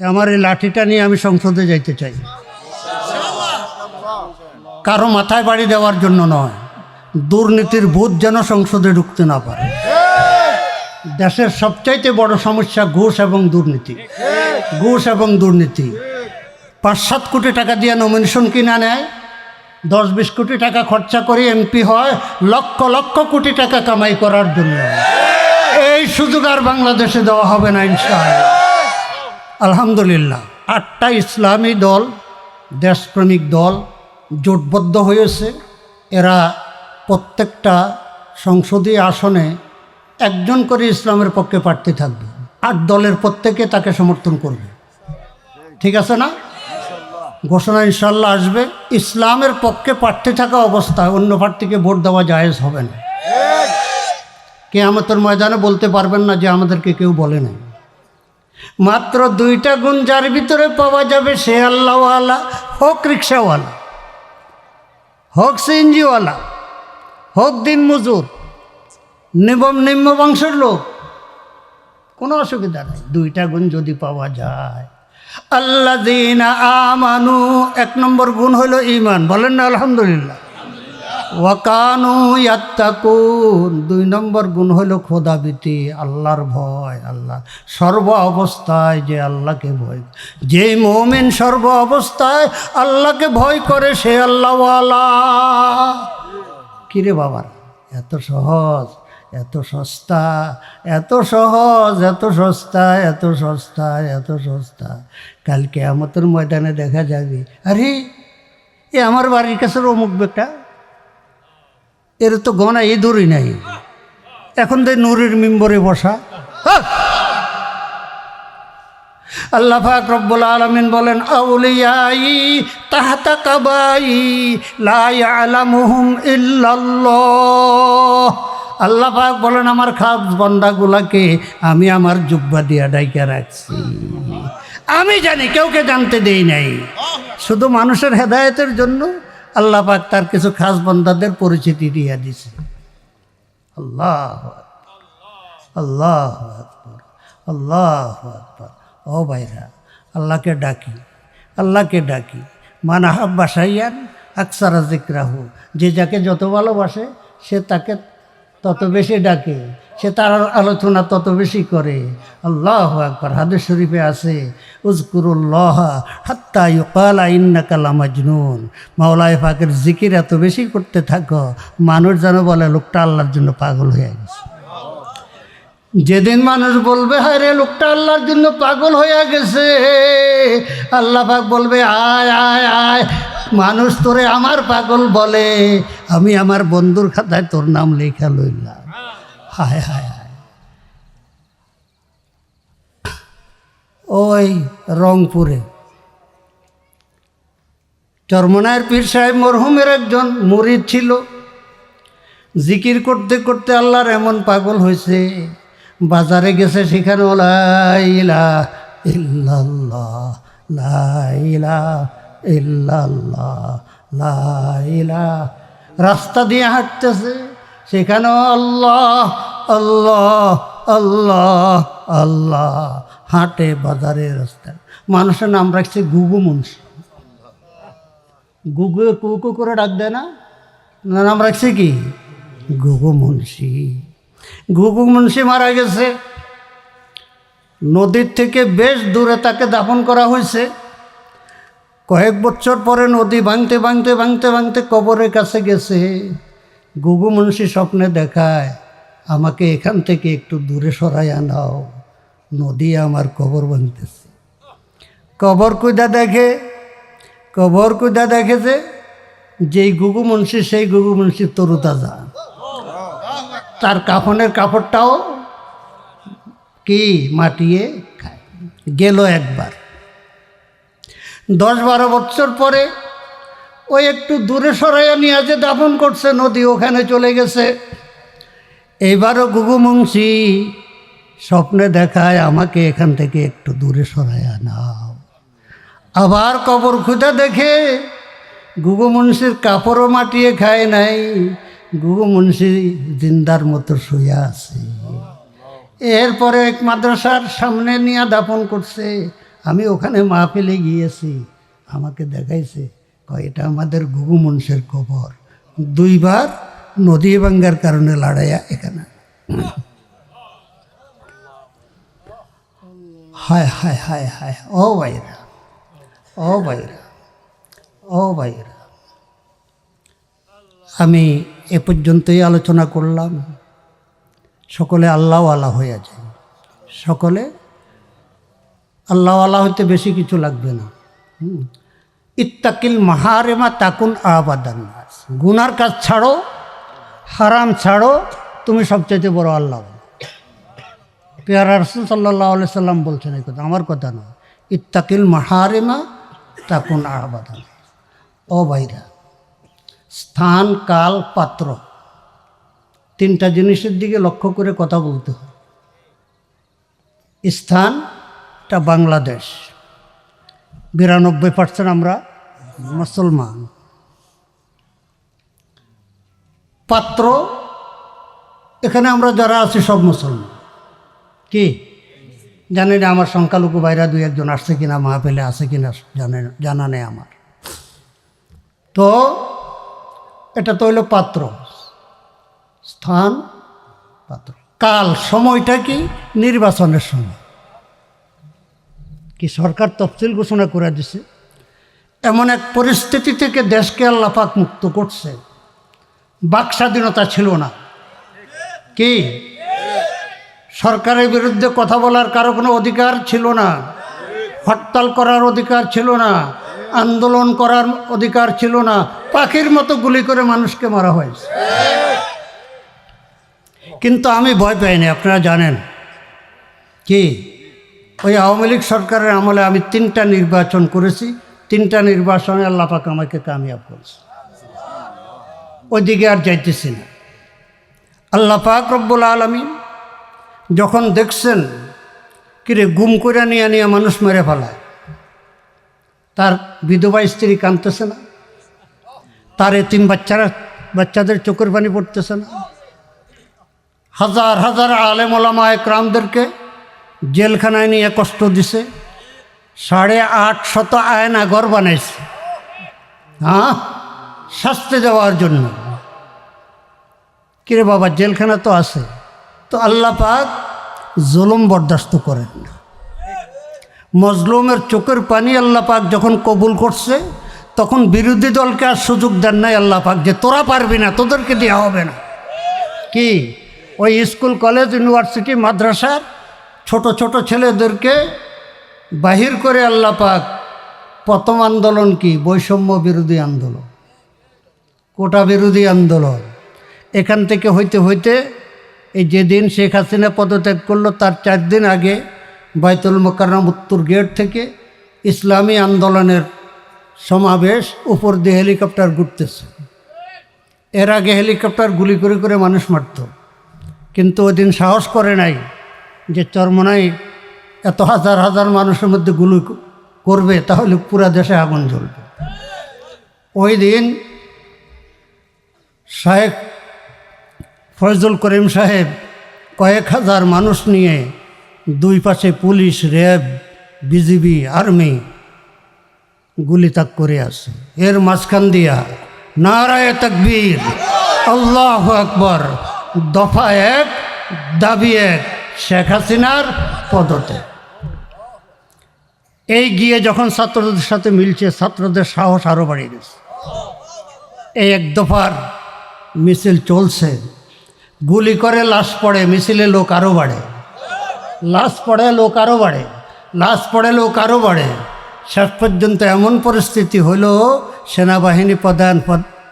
আমার এই লাঠিটা নিয়ে আমি সংসদে যাইতে চাই। কারও মাথায় বাড়ি দেওয়ার জন্য নয়, দুর্নীতির ভূত যেন সংসদে ঢুকতে না পারে। দেশের সবচাইতে বড় সমস্যা ঘুষ এবং দুর্নীতি। ঘুষ এবং দুর্নীতি। পাঁচ সাত কোটি টাকা দিয়ে নমিনেশন কিনা নেয় দশ বিশ কোটি টাকা খরচা করে এমপি হয়, লক্ষ লক্ষ কোটি টাকা কামাই করার জন্য। এই সুযোগ আর বাংলাদেশে দেওয়া হবে না, ইনশাআল্লাহ। আলহামদুলিল্লাহ। আটটা ইসলামী দল, দেশপ্রেমিক দল জোটবদ্ধ হয়েছে। এরা প্রত্যেকটা সংসদীয় আসনে একজন করে ইসলামের পক্ষে প্রার্থী থাকবে। আট দলের প্রত্যেকে তাকে সমর্থন করবে। ঠিক আছে না? ঘোষণা ইনশাল্লাহ আসবে। ইসলামের পক্ষে প্রার্থী থাকা অবস্থায় অন্য প্রার্থীকে ভোট দেওয়া জায়েজ হবে না। কে আমাদের ময়দানে বলতে পারবেন না যে আমাদেরকে কেউ বলে নাই। মাত্র দুইটা গুণ যার ভিতরে পাওয়া যাবে সে আল্লাহওয়ালা, হোক রিক্সাওয়ালা, হোক সিএনজিওয়ালা, হোক দিন মজুর নিবম নিম্ন বংশের লোক, কোনো অসুবিধা নেই। দুইটা গুণ যদি পাওয়া যায়। আল্লাহ দিন আমানু, এক নম্বর গুণ হলো ইমান বলেন না, আলহামদুলিল্লাহ। ওয়াকানু ইয়াত্তাকুন। দুই নম্বর গুণ হলো খোদাবিতি আল্লাহর ভয়, আল্লাহ সর্ব অবস্থায় যে আল্লাহকে ভয় যে মমিন সর্ব অবস্থায় আল্লাহকে ভয় করে, সে আল্লাহওয়ালা। কিরে বাবার এত সহজ, এত সস্তা, এত সহজ, এত সস্তা এত সস্তা এত সস্তা। কালকে আমাদের ময়দানে দেখা যাবে। আরে, এ আমার বাড়ির কাছে অমুক বেটা। এর তো গনা এই নাই। এখন তো নুরের মিম্বরে বসা। হ্যাঁ। আল্লাহ পাক রব্বুল আলমিন বলেন, আউলিয়াই তাহাতা কাবাই, লা ইয়ালামুহুম ইল্লাল্লাহ। আল্লাহ পাক বলেন, আমার খাস বন্দাগুলাকে আমি আমার জুব্বা দিয়া ডাইকা রাখছি। আমি জানি কেউকে জানতে দেই নাই। শুধু মানুষের হেদায়তের জন্য আল্লাহ পাক তার কিছু খাস বন্দাদের পরিচিতি দিয়ে দিছে। আল্লাহ আল্লাহ আল্লাহ ও ভাইরা, আল্লাহকে ডাকি আল্লাহকে ডাকি। মানাহাব বাসাইয়ান আকসারা জিক্রাহু যে যাকে যত ভালোবাসে, সে তাকে তত বেশি ডাকে, সে তার আলোচনা তত বেশি করে। আল্লাহ আকবর, হাদিস শরীফে আছে উজকুরুল্লাহ হাত্তা ইউকালা ইন্নাকালা মাজনুন মাওলায় পাকের জিকির এত বেশি করতে থাকো, মানুষ যেন বলে, লোকটা আল্লাহর জন্য পাগল হয়ে গেছে। যেদিন মানুষ বলবে, হায় রে, লোকটা আল্লাহর জন্য পাগল হয়ে গেছে। আল্লাহ পাক বলবে, আয় আয় আয়। মানুষ তোরে আমার পাগল বলে। আমি আমার বন্ধুর খাতায় তোর নাম লেখা লইলাম। হায় হায় হায়। ওই রংপুরে। চরমনায়ের পীর সাহেব মরহুমের একজন মরিদ ছিল। জিকির করতে করতে আল্লাহর এমন পাগল হয়েছে বাজারে গেছে সেখানে লাইলা ইল্লাল্লাহ লাইলা রাস্তা দিয়ে হাঁটতেছে, সেখানেও আল্লাহ আল্লাহ আল্লাহ আল্লাহ। হাঁটে বাজারে রাস্তায় মানুষের নাম রাখছে গুগু মুন্সি। গুগু কুকু করে ডাক দেয় না, নাম রাখছে কি? গুগু মুন্সি। গুগু মুন্সি মারা গেছে। নদীর থেকে বেশ দূরে তাকে দাফন করা হয়েছে। কয়েক বছর পরে নদী ভাঙতে ভাঙতে ভাঙতে ভাঙতে কবরের কাছে গেছে। গুগু মুন্সি স্বপ্নে দেখায়, আমাকে এখান থেকে একটু দূরে সরাই আনাও, নদী আমার কবর ভাঙতেছে কবর কুদা দেখে, কবর কুদা দেখে যে, যেই গুগু মুন্সি সেই গুগু মুন্সি তরু তাজা তার কাফনের কাপড়টাও কি মাটিয়ে খায়? গেল একবার। দশ বারো বছর পরে ওই একটু দূরে সরাইয়া নিয়ে যে দাফন করছে, নদী ওখানে চলে গেছে। এইবারও গুগু মুন্সি স্বপ্নে দেখায় আমাকে এখান থেকে একটু দূরে সরাইয়া নাও। আবার কবর খুঁজে দেখে গুগু মুন্সির কাপড়ও মাটিয়ে খায় নাই গুগু মুন্সি জিন্দার মতো শুয়ে আছে। এরপরে এক মাদ্রাসার সামনে নিয়ে দাপন করছে আমি ওখানে মা মাহফিলে গিয়েছি, আমাকে দেখাইছে, কয়, এটা আমাদের গুগু মনসের কবর। দুইবার নদী ভাঙ্গার কারণে লড়াইয়া এখানে হায় হায় হায় হায়, ও ভাইরা ও ভাইরা ও ভাইরা। আমি এ পর্যন্তই আলোচনা করলাম। সকলে আল্লাহওয়ালা হয়ে যায় সকলে আল্লাহওয়ালা হইতে বেশি কিছু লাগবে না। ইত্তাকিল মাহারেমা তাকুন আবাদান। গুনার কাজ ছাড়ো, হারাম ছাড়ো, তুমি সবচাইতে বড় আল্লাহ পেয়ারা রসুল সাল্লাহ আলি সাল্লাম বলছেন এই কথা, আমার কথা নয়। ইত্তাকিল মাহারেমা তাকুন আবাদান ও ভাইরা, স্থান, কাল, পাত্র, তিনটা জিনিসের দিকে লক্ষ্য করে কথা বলতে হয়। স্থানটা বাংলাদেশ। বিরানব্বই পার্সেন্ট আমরা মুসলমান। পাত্র, এখানে আমরা যারা আছি সব মুসলমান। কি? জানি না আমার সংখ্যালঘু বাইরা দুই একজন আসছে কিনা, মাহফিলে আছে কিনা, জানে জানা নেই আমার। তো, এটা তো হইল পাত্র। স্থান, পাত্র। কাল সময়টা কি? নির্বাচনের সময়। কি সরকার তফসিল ঘোষণা করে দিছে। এমন এক পরিস্থিতি থেকে দেশকে আল্লাপাক মুক্ত করছে। বাক স্বাধীনতা ছিল না। কি? সরকারের বিরুদ্ধে কথা বলার কারও কোনো অধিকার ছিল না। হরতাল করার অধিকার ছিল না। আন্দোলন করার অধিকার ছিল না। পাখির মতো গুলি করে মানুষকে মারা হয়েছে। কিন্তু আমি ভয় পাইনি, আপনারা জানেন। কি? ওই আওয়ামী লীগ সরকারের আমলে আমি তিনটা নির্বাচন করেছি। তিনটা নির্বাচনে আল্লাহ পাক আমাকে কামিয়াব করেছে। ওইদিকে আর যাইতেছি না। আল্লাহ পাক রব্বুল আলমিন যখন দেখছেন, কিরে, গুম করে নিয়ে নিয়ে মানুষ মেরে ফেলায়। তার বিধবা স্ত্রী কাঁদতেছে না? তার এতিম বাচ্চারা, বাচ্চাদের চোখের পানি পড়তেছে না? হাজার হাজার আলেম ওলামা একরামদেরকে জেলখানায় নিয়ে কষ্ট দিছে। সাড়ে আট শত আয়না ঘর বানাইছে। হ্যাঁ শাস্তি দেওয়ার জন্য। কিরে বাবা, জেলখানা তো আছে। তো আল্লাহ পাক জুলুম বরদাস্ত করেন না। মজলুমের চোখের পানি আল্লাহ পাক যখন কবুল করছে, তখন বিরোধী দলকে আর সুযোগ দেন নাই আল্লাহ পাক যে তোরা পারবি না, তোদেরকে দেওয়া হবে না। কি? ওই স্কুল, কলেজ, ইউনিভার্সিটি, মাদ্রাসার ছোট ছোট ছেলেদেরকে বাহির করে আল্লাহ পাক প্রথম আন্দোলন কি? বৈষম্য বিরোধী আন্দোলন। কোটা বিরোধী আন্দোলন। এখান থেকে হইতে হইতে এই যেদিন শেখ হাসিনা পদত্যাগ করল, তার চার দিন আগে বাইতুল মোকাররম উত্তর গেট থেকে ইসলামী আন্দোলনের সমাবেশ উপর দিয়ে হেলিকপ্টার ঘুরতেছে। এর আগে হেলিকপ্টার গুলি করে করে মানুষ মারত। কিন্তু ওই দিন সাহস করে নাই। যে চরমনাই এত হাজার হাজার মানুষের মধ্যে গুলি করবে, তাহলে পুরা দেশে আগুন জ্বলবে। ওই দিন সাহেব ফয়জুল করিম সাহেব কয়েক হাজার মানুষ নিয়ে দুই পাশে পুলিশ, র্যাব, বিজিবি, আর্মি গুলিতাক করে আছে এর মাঝখান দিয়া নারায় তকবীর, আল্লাহ আকবর, দফা এক, দাবি এক শেখ হাসিনার পদতে। এই গিয়ে যখন ছাত্রদের সাথে মিলছে, ছাত্রদের সাহস আরও বাড়িয়ে গেছে এই এক দফার মিছিল চলছে। গুলি করে লাশ পড়ে, মিছিলে লোক আরও বাড়ে। লাশ পড়ে লোক আরও বাড়ে। লাশ পড়ে লোক আরও বাড়ে। শেষ পর্যন্ত এমন পরিস্থিতি হলো, সেনাবাহিনী প্রধান,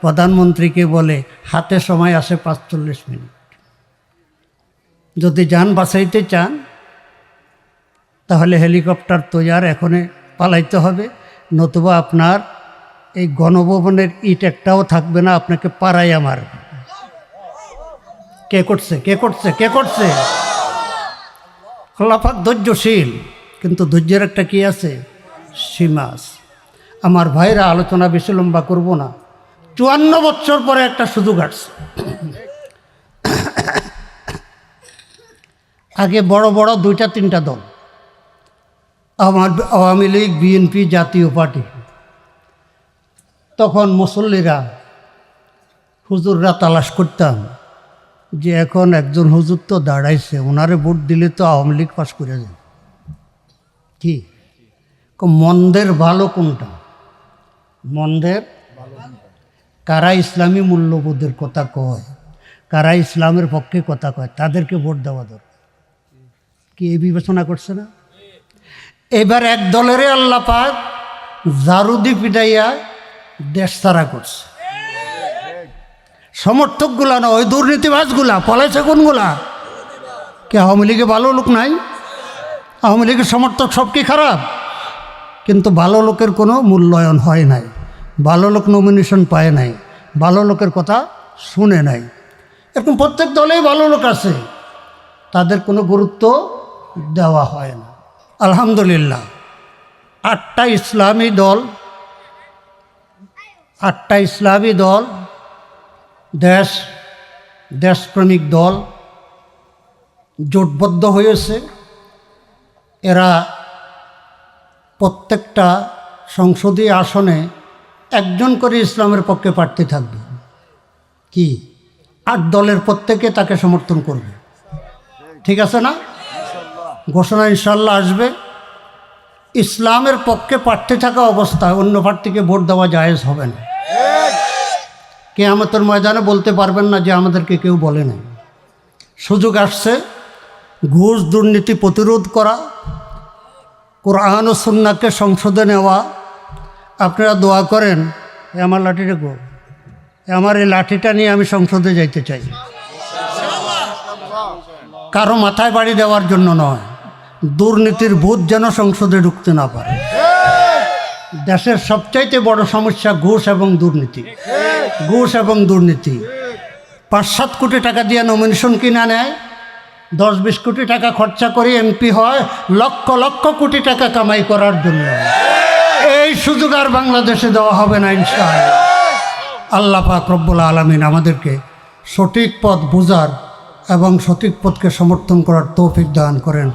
প্রধানমন্ত্রীকে বলে, হাতে সময় আসে পাঁচচল্লিশ মিনিট। যদি যান, বাঁচাইতে চান, তাহলে হেলিকপ্টার তৈয়ার এখনে পালাইতে হবে। নতুবা আপনার এই গণভবনের ইট একটাও থাকবে না, আপনাকে পাড়াইয়া আমার। কে করছে কে করছে কে করছে? খোলাফাক ধৈর্যশীল, কিন্তু ধৈর্যের একটা কি আছে? সীমা আছে। আমার ভাইরা আলোচনা বেশি লম্বা করব না। চুয়ান্ন বছর পরে একটা সুযোগ আসছে। আগে বড় বড় দুইটা তিনটা দল। আমার আওয়ামী লীগ, বিএনপি জাতীয় পার্টি। তখন মুসল্লিরা হুজুররা তালাশ করতাম যে এখন একজন হুজুর তো দাঁড়াইছে ওনারে ভোট দিলে তো আওয়ামী লীগ পাশ করে যায় কি? মন্দের ভালো কোনটা? মন্দের? কারা ইসলামী মূল্যবোধের কথা কয়? কারা ইসলামের পক্ষে কথা কয়? তাদেরকে ভোট দেওয়া দরকার। কি এই বিবেচনা করছে না। এবার এক দলেরই আল্লাহ পাক জারুদি পিটাইয়া দেশ তারা করছে। সমর্থকগুলা না, ওই দুর্নীতিবাজগুলা, পলাইছে কোনগুলা? কে আওয়ামী লীগে ভালো লোক নাই? আওয়ামী লীগের সমর্থক সব কি খারাপ? কিন্তু ভালো লোকের কোনো মূল্যায়ন হয় নাই। ভালো লোক নমিনেশন পায় নাই। ভালো লোকের কথা শুনে নাই। এরকম প্রত্যেক দলেই ভালো লোক আছে। তাদের কোনো গুরুত্ব দেওয়া হয় না। আলহামদুলিল্লাহ। আটটা ইসলামী দল, আটটা ইসলামী দল, দেশ, দেশপ্রেমিক দল জোটবদ্ধ হয়েছে। এরা প্রত্যেকটা সংসদীয় আসনে একজন করে ইসলামের পক্ষে প্রার্থী থাকবে। কি? আট দলের প্রত্যেকে তাকে সমর্থন করবে। ঠিক আছে না? ঘোষণা ইনশাল্লাহ আসবে। ইসলামের পক্ষে প্রার্থী থাকা অবস্থায় অন্য প্রার্থীকে ভোট দেওয়া জায়েজ হবে না। কে আমাদের ময়দানে বলতে পারবেন না যে আমাদেরকে কেউ বলে নাই। সুযোগ আসছে, ঘুষ দুর্নীতি প্রতিরোধ করা, কোরআন ও সুন্নাকে সংসদে নেওয়া। আপনারা দোয়া করেন আমার লাঠিটা এ আমার এই লাঠিটা নিয়ে আমি সংসদে যাইতে চাই। কারও মাথায় বাড়ি দেওয়ার জন্য নয়। দুর্নীতির ভূত যেন সংসদে ঢুকতে না পারে। দেশের সবচাইতে বড় সমস্যা ঘুষ এবং দুর্নীতি। ঘুষ এবং দুর্নীতি। পাঁচ সাত কোটি টাকা দিয়ে নমিনেশন কিনা নেয় দশ বিশ কোটি টাকা খরচা করে এমপি হয়, লক্ষ লক্ষ কোটি টাকা কামাই করার জন্য। এই সুযোগ আর বাংলাদেশে দেওয়া হবে না ইনশাআল্লাহ। আল্লাহ পাক রব্বুল আলমিন আমাদেরকে সঠিক পথ বোঝার এবং সঠিক পথকে সমর্থন করার তৌফিক দান করেন।